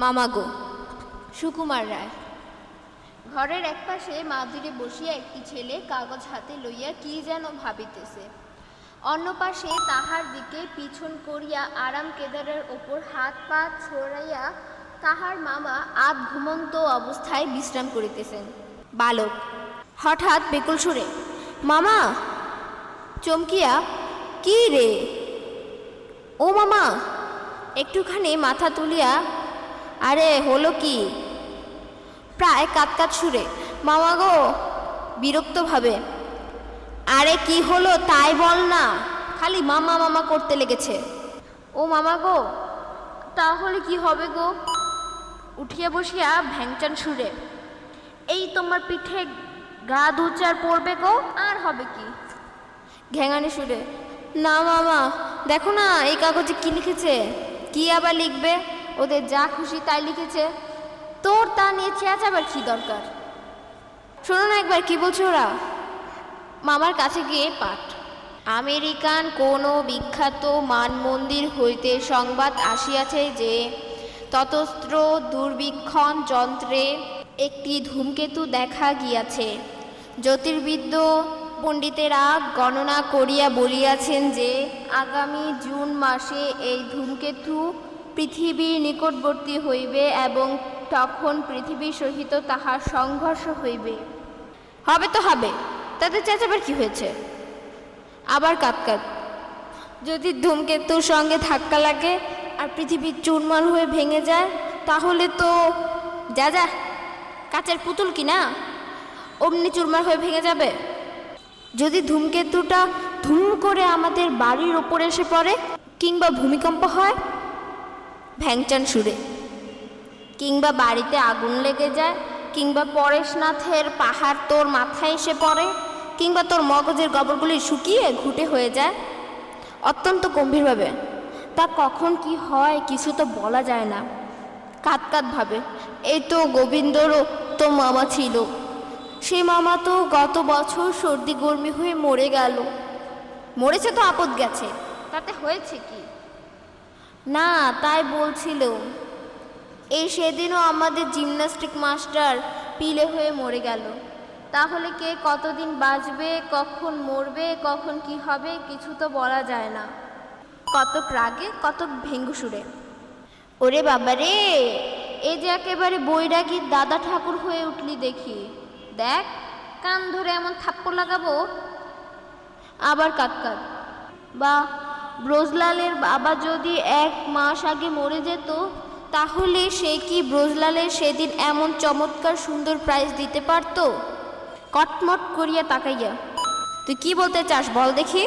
মামাগো সুকুমার রায়। ঘরের একপাশে মাদুরে বসিয়া একটি ছেলে কাগজ হাতে লইয়া কি যেন ভাবিতেছে। অন্য পাশে তাহার দিকে পিছন করিয়া আরাম কেদারের ওপর হাত পা ছড়াইয়া তাহার মামা আধ ঘুমন্ত অবস্থায় বিশ্রাম করিতেছেন। বালক, হঠাৎ বেকুল সুরে, মামা, চমকিয়া, কি রে? ও মামা, একটুখানি মাথা তুলিয়া আরে, হলো কি? প্রায় কাতকাত সুরে, মামা গো, বিরক্তভাবে। আরে, কি হলো তাই বল না, খালি মামা মামা করতে লেগেছে। ও মামা গো, তাহলে কি হবে গো? উঠিয়া বসিয়া ভ্যাংচান সুরে, এই তোমার পিঠে গা দুচার পড়বে গো, আর হবে কি? ঘ্যাঙানি সুরে, না মামা, দেখো না, এই কাগজে কি লিখেছে? কি আবার লিখবে? ওদের যা খুশি তাই লিখেছে। তোর তা নিয়ে চেঁচাবার কি দরকার? শোনো না একবার, কি বলছো ওরা? মামার কাছে গিয়ে পাঠ। আমেরিকান কোনো বিখ্যাত মানমন্দির হইতে সংবাদ আসিয়াছে যে, ততস্ত্র দুর্বীক্ষণ যন্ত্রে একটি ধূমকেতু দেখা গিয়াছে। জ্যোতির্বিদ্য পণ্ডিতেরা গণনা করিয়া বলিয়াছেন যে, আগামী জুন মাসে এই ধূমকেতু পৃথিবীর নিকটবর্তী হইবে এবং তখন পৃথিবীর সহিত তাহার সংঘর্ষ হইবে। হবে তো হবে, তাতে চেঁচাবার কি হয়েছে? আবার কাতকাত যদি ধূমকেতুর সঙ্গে ধাক্কা লাগে আর পৃথিবীর চুরমার হয়ে ভেঙে যায়, তাহলে তো যা যা, কাচের পুতুল কি না? অমনি চুরমার হয়ে ভেঙে যাবে? যদি ধূমকেতুটা ধুম করে আমাদের বাড়ির ওপরে এসে পড়ে কিংবা ভূমিকম্প হয় ভ্যাংচান সুরে। কিংবা বাড়িতে আগুন লেগে যায়, কিংবা পরেশনাথের পাহাড় তোর মাথায় এসে পড়ে, কিংবা তোর মগজের গবরগুলি শুকিয়ে ঘুটে হয়ে যায়। অত্যন্ত গম্ভীরভাবে। তা কখন কি হয় কিছু তো বলা যায় না। কাত কাত ভাবে, এই তো গোবিন্দরও তো মামা ছিল। সেই মামা তো গত বছর সর্দি গরমি হয়ে মরে গেল। মরেছে তো আপদ গেছে। তাতে হয়েছে কি? না, তাই বলছিল এই সেদিনও আমাদের জিমন্যাস্টিক মাস্টার পিলে হয়ে মরে গেল। তাহলে কে কতদিন বাঁচবে, কখন মরবে, কখন কি হবে, কিছু তো বলা যায় না। কতক রাগে, কতক ভেঙ্গু সুরে। ওরে বাবা রে, এ যে একেবারে বৈরাগীর দাদা ঠাকুর হয়ে উঠলি দেখি। দেখ, কান ধরে এমন থাপ্পড় লাগাবো। আবার কাক কাক। বা ব্রজলালের বাবা যদি এক মাস আগে মরে যেত, তাহলে সে কি ব্রজলালের সেদিন এমন চমৎকার সুন্দর প্রাইজ দিতে পারতো? কটমট করিয়া তাকাইয়া, তুই কি বলতে চাস বল দেখি?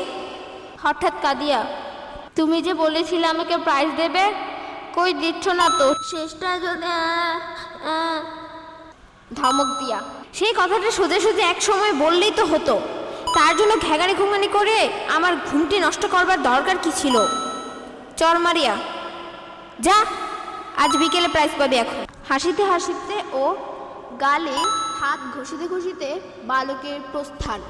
হঠাৎ কাঁদিয়া, তুমি যে বলেছিলে আমাকে প্রাইজ দেবে, কই দিচ্ছ না তো? শেষটা যদি ধমক দিয়া। সেই কথাটা সোজা সোজা এক সময় বললেই তো হতো। তার জন্য ঘেগারে ঘুমানি করে আমার ঘুমটি নষ্ট করবার দরকার কি ছিল? চর মারিয়া। যা, আজ বিকেলে প্রাইজ পাবি এখন। হাসিতে হাসিতে ও গালে হাত ঘষিতে ঘষিতে বালকের প্রস্থান।